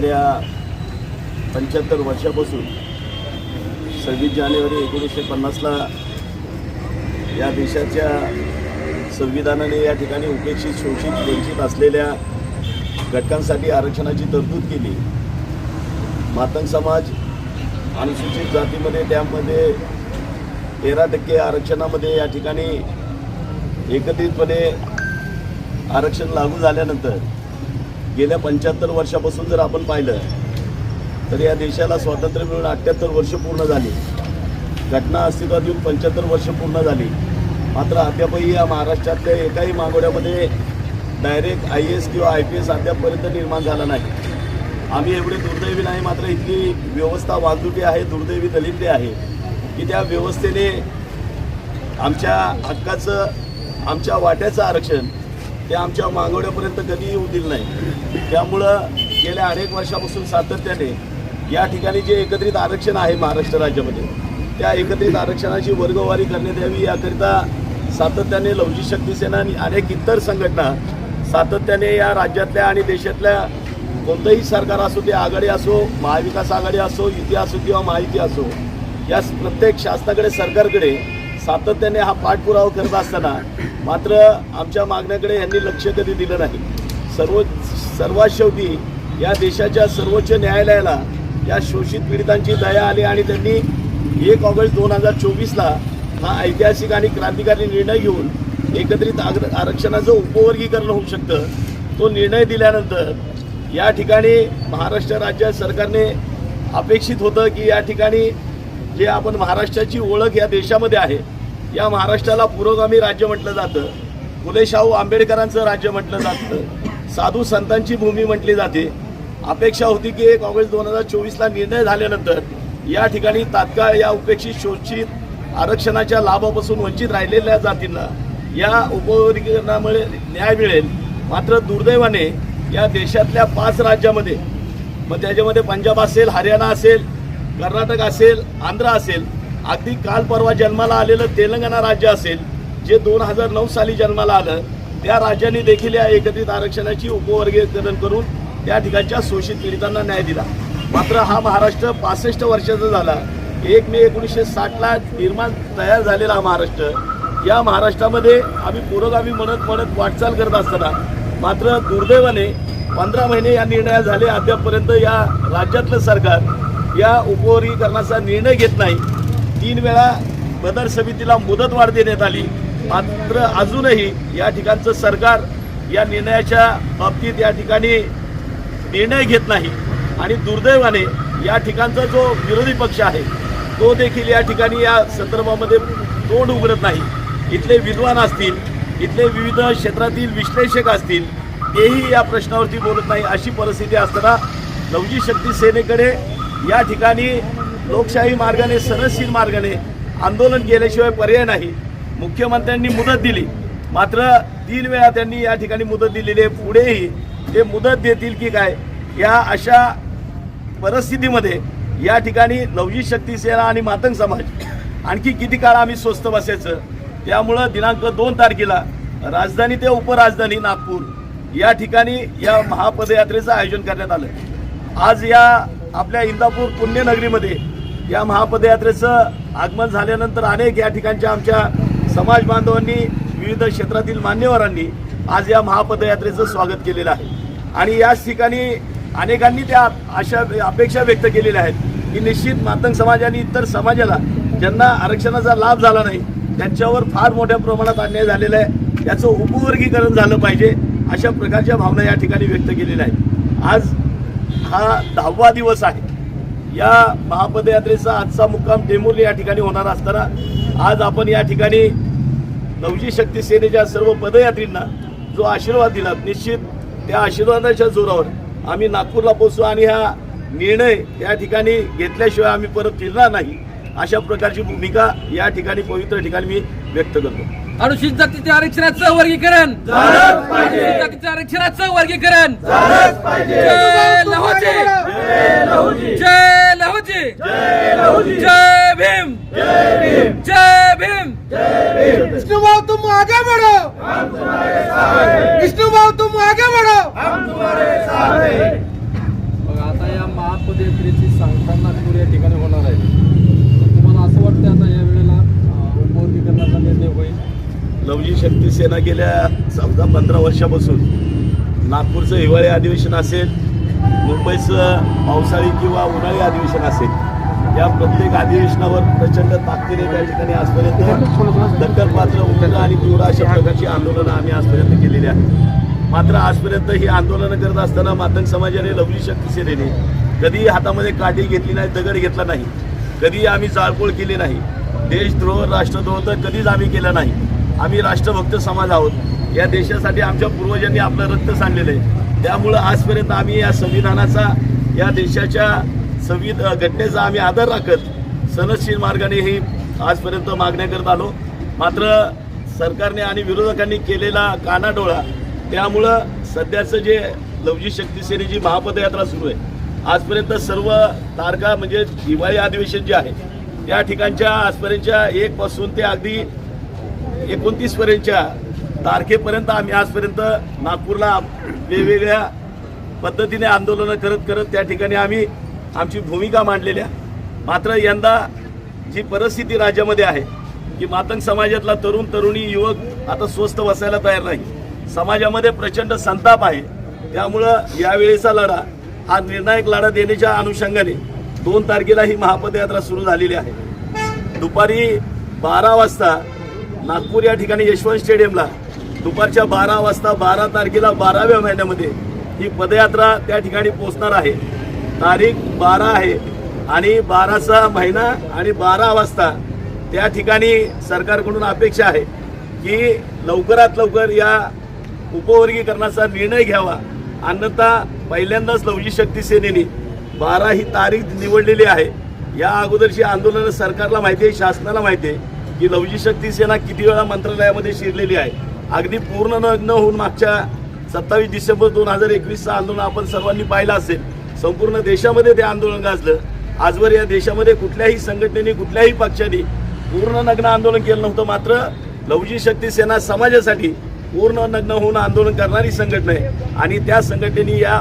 गेल्या पंच्याहत्तर वर्षापासून सव्वीस जानेवारी एकोणीसशे पन्नासला या देशाच्या संविधानाने या ठिकाणी उपेक्षित शोषित वंचित असलेल्या घटकांसाठी आरक्षणाची तरतूद केली. मातंग समाज अनुसूचित जातीमध्ये त्यामध्ये तेरा टक्के आरक्षणामध्ये या ठिकाणी एकत्रितपणे आरक्षण लागू झाल्यानंतर गेल्या पंच्याहत्तर वर्षापासून जर आपण पाहिलं तर या देशाला स्वातंत्र्य मिळून अठ्ठ्याहत्तर वर्ष पूर्ण झाली. घटना अस्तित्वात येऊन पंच्याहत्तर वर्ष पूर्ण झाली. मात्र अद्यापही या महाराष्ट्रातल्या एकाही मागोड्यामध्ये डायरेक्ट आय एस किंवा आय पी एस अद्यापपर्यंत निर्माण झाला नाही. आम्ही एवढे दुर्दैवी नाही मात्र इतकी व्यवस्था वागदुटी आहे दुर्दैवी दलितली आहे की त्या व्यवस्थेने आमच्या हक्काचं आमच्या वाट्याचं आरक्षण ते आमच्या मागवड्यापर्यंत कधीही येऊ दिलं नाही. त्यामुळं गेल्या अनेक वर्षापासून सातत्याने या ठिकाणी जे एकत्रित आरक्षण आहे महाराष्ट्र राज्यामध्ये त्या एकत्रित आरक्षणाची वर्गवारी करण्यात यावी याकरिता सातत्याने लवजी शक्ती सेना आणि अनेक इतर संघटना सातत्याने या राज्यातल्या आणि देशातल्या कोणतंही सरकार असो ते आघाडी असो महाविकास आघाडी असो युती असो किंवा महायुती असो या प्रत्येक शासनाकडे सरकारकडे सातत्याने हा पाठपुरावा करत असताना मात्र आमच्या मागण्याकडे यांनी लक्ष कधी दिलं नाही. सर्व सर्वात शेवटी या देशाच्या सर्वोच्च न्यायालयाला या शोषित पीडितांची दया आली आणि त्यांनी एक ऑगस्ट दोन हजार चोवीसला हा ऐतिहासिक आणि क्रांतिकारी निर्णय घेऊन एकत्रित आग्र आरक्षणाचं उपवर्गीकरण होऊ शकतं. तो निर्णय दिल्यानंतर या ठिकाणी महाराष्ट्र राज्य सरकारने अपेक्षित होतं की या ठिकाणी जे आपण महाराष्ट्राची ओळख या देशामध्ये आहे या महाराष्ट्राला पुरोगामी राज्य म्हटलं जातं. फुले शाहू आंबेडकरांचं राज्य म्हटलं जातं. साधू संतांची भूमी म्हटली जाते. अपेक्षा होती की एक ऑगस्ट दोन हजार चोवीसला निर्णय झाल्यानंतर या ठिकाणी तात्काळ या उपेक्षित शोषित आरक्षणाच्या लाभापासून वंचित राहिलेल्या जातींना या उपवर्गीकरणामुळे न्याय मिळेल. मात्र दुर्दैवाने या देशातल्या पाच राज्यामध्ये मग त्याच्यामध्ये पंजाब असेल हरियाणा असेल कर्नाटक असेल आंध्र असेल अगदी काल परवा जन्माला आलेलं तेलंगणा राज्य असेल जे दोन हजार नऊ साली जन्माला आलं त्या राज्यांनी देखील या एकत्रित आरक्षणाची उपवर्गीकरण करून त्या ठिकाणच्या शोषित पीडितांना न्याय दिला. मात्र हा महाराष्ट्र पासष्ट वर्षाचा झाला. एक मे एकोणीसशे साठला निर्माण तयार झालेला हा महाराष्ट्र. या महाराष्ट्रामध्ये आम्ही पुरोगामी म्हणत म्हणत वाटचाल करत असताना मात्र दुर्दैवाने पंधरा महिने या निर्णया झाले. अद्यापपर्यंत या राज्यातलं सरकार या उपवर्गीकरणाचा निर्णय घेत नाही. तीन वेळा बदर समितीला मुदतवाढ देण्यात आली. मात्र अजूनही या ठिकाणचं सरकार या निर्णयाच्या बाबतीत या ठिकाणी निर्णय घेत नाही आणि दुर्दैवाने या ठिकाणचा जो विरोधी पक्ष आहे तो देखील या ठिकाणी या संदर्भामध्ये तोंड उघडत नाही. इथले विद्वान असतील इथले विविध क्षेत्रातील विश्लेषक असतील तेही या प्रश्नावरती बोलत नाही अशी परिस्थिती असताना नवजी शक्ती सेनेकडे या ठिकाणी लोकशाही मार्गाने सहनशील मार्गाने आंदोलन केल्याशिवाय पर्याय नाही. मुख्यमंत्र्यांनी मुदत दिली. मात्र तीन वेळा त्यांनी या ठिकाणी मुदत दिलेली आहे. पुढेही ते मुदत देतील की काय या अशा परिस्थितीमध्ये या ठिकाणी लवजी शक्ती सेना आणि मातंग समाज आणखी किती काळ आम्ही स्वस्त बसायचं? त्यामुळं दिनांक दोन तारखेला राजधानी ते उपराजधानी नागपूर या ठिकाणी या महापदयात्रेचं आयोजन करण्यात आलं. आज या आपल्या इंदापूर पुण्यनगरीमध्ये या महापदयात्रेचं आगमन झाल्यानंतर अनेक या ठिकाणच्या आमच्या समाज बांधवांनी विविध क्षेत्रातील मान्यवरांनी आज या महापदयात्रेचं स्वागत केलेलं आहे. आणि याच ठिकाणी अनेकांनी त्या अशा अपेक्षा व्यक्त केलेल्या आहेत की निश्चित मातंग समाज आणि इतर समाजाला ज्यांना आरक्षणाचा लाभ झाला नाही त्यांच्यावर फार मोठ्या प्रमाणात अन्याय झालेला आहे. याचं उपवर्गीकरण झालं पाहिजे अशा प्रकारच्या भावना या ठिकाणी व्यक्त केलेल्या आहेत. आज हा दहावा दिवस आहे. या महापदयात्रेचा आजचा मुक्काम टेंबुर्ली या ठिकाणी होणार असताना आज आपण या ठिकाणी नवजी शक्ती सेनेच्या सर्व पदयात्रींना जो आशीर्वाद दिला निश्चित त्या आशीर्वादाच्या जोरावर आम्ही नागपूरला पोहोचू आणि हा निर्णय या ठिकाणी घेतल्याशिवाय आम्ही परत फिरणार नाही अशा प्रकारची भूमिका या ठिकाणी पवित्र ठिकाणी मी व्यक्त करतो. अनुसूचित जातीच्या आरक्षणाचं वर्गीकरण अनुसूचित जातीच्या आरक्षणाचं वर्गीकरण जय लहोजी। जय लहोजी जय भीम। जय भीम। विष्णु भाव तुम आगे बढ़ो। विष्णु भाव तुम आगे बढ़ो। महापदयात्रेची सांगता नागपूर या ठिकाणी होणार आहे. तुम्हाला असं वाटतं आता या वेळेला उपवर्गीकरणाचा निर्णय होईल? लवजी शक्ती सेना गेल्या चौदा पंधरा वर्षापासून. नागपूरचं हिवाळी अधिवेशन असेल मुंबईचं पावसाळी किंवा उन्हाळी अधिवेशन असेल या प्रत्येक अधिवेशनावर प्रचंड ताकदीने त्या ठिकाणी आजपर्यंत दखलपात्र उठलं आणि तीव्र अशा प्रकारची आंदोलनं आम्ही आजपर्यंत केलेली आहेत. मात्र आजपर्यंत ही आंदोलनं करत असताना मातंग समाजाने लवली शक्ती सेनेने कधीही हातामध्ये काठी घेतली नाही दगड घेतला नाही. कधी आम्ही जाळपोळ केली नाही. देशद्रोह राष्ट्रद्रोह तर कधीच आम्ही केला नाही. आम्ही राष्ट्रभक्त समाज आहोत. या देशासाठी आमच्या पूर्वजांनी आपलं रक्त सांडलेलं आहे. त्यामुळं आजपर्यंत आम्ही या संविधानाचा या देशाच्या संविध घटनेचा आम्ही आदर राखत सनदशील मार्गाने ही आजपर्यंत मागण्या करत आलो. मात्र सरकारने आणि विरोधकांनी केलेला कानाडोळा त्यामुळं सध्याचं जे लवजी शक्ती सेनेची महापदयात्रा सुरू आहे आजपर्यंत सर्व तारखा म्हणजे दिवाळी अधिवेशन जे आहे त्या ठिकाणच्या आजपर्यंतच्या एकपासून ते अगदी एकोणतीसपर्यंतच्या तारखेपर्यंत आम्ही आजपर्यंत नागपूरला वेगवेगळ्या पद्धतीने आंदोलनं करत करत त्या ठिकाणी आम्ही आमची भूमिका मांडलेल्या. मात्र यंदा जी परिस्थिती राज्यामध्ये आहे की मातंग समाजातला तरुण तरुणी युवक आता स्वस्त बसायला तयार नाही. समाजामध्ये प्रचंड संताप आहे. त्यामुळं यावेळेचा लढा हा निर्णायक लढा देण्याच्या अनुषंगाने दोन तारखेला ही महापदयात्रा सुरू झालेली आहे. दुपारी बारा वाजता नागपूर या ठिकाणी यशवंत स्टेडियमला दुपारच्या बारा वाजता बारा तारखेला बाराव्या महिन्यामध्ये ही पदयात्रा त्या ठिकाणी पोहोचणार आहे. तारीख बारा आहे आणि बाराचा महिना आणि बारा वाजता त्या ठिकाणी सरकारकडून अपेक्षा आहे की लवकरात लवकर या उपवर्गीकरणाचा निर्णय घ्यावा. अन्यथा पहिल्यांदाच लवजी शक्ती सेनेने बारा ही तारीख निवडलेली आहे. या अगोदरची आंदोलनं सरकारला माहिती आहे शासनाला माहिती आहे की लवजी शक्ती सेना किती वेळा मंत्रालयामध्ये शिरलेली आहे. अगदी पूर्ण नग्न होऊन मागच्या सत्तावीस डिसेंबर दोन हजार एकवीसचं आंदोलन आपण सर्वांनी पाहिलं असेल. संपूर्ण देशामध्ये ते आंदोलन गाजलं. आजवर या देशामध्ये कुठल्याही संघटनेने कुठल्याही पक्षाने पूर्ण नग्न आंदोलन केलं नव्हतं. मात्र लवजी शक्ती सेना समाजासाठी पूर्ण नग्न होऊन आंदोलन करणारी संघटना आहे. आणि त्या संघटनेने या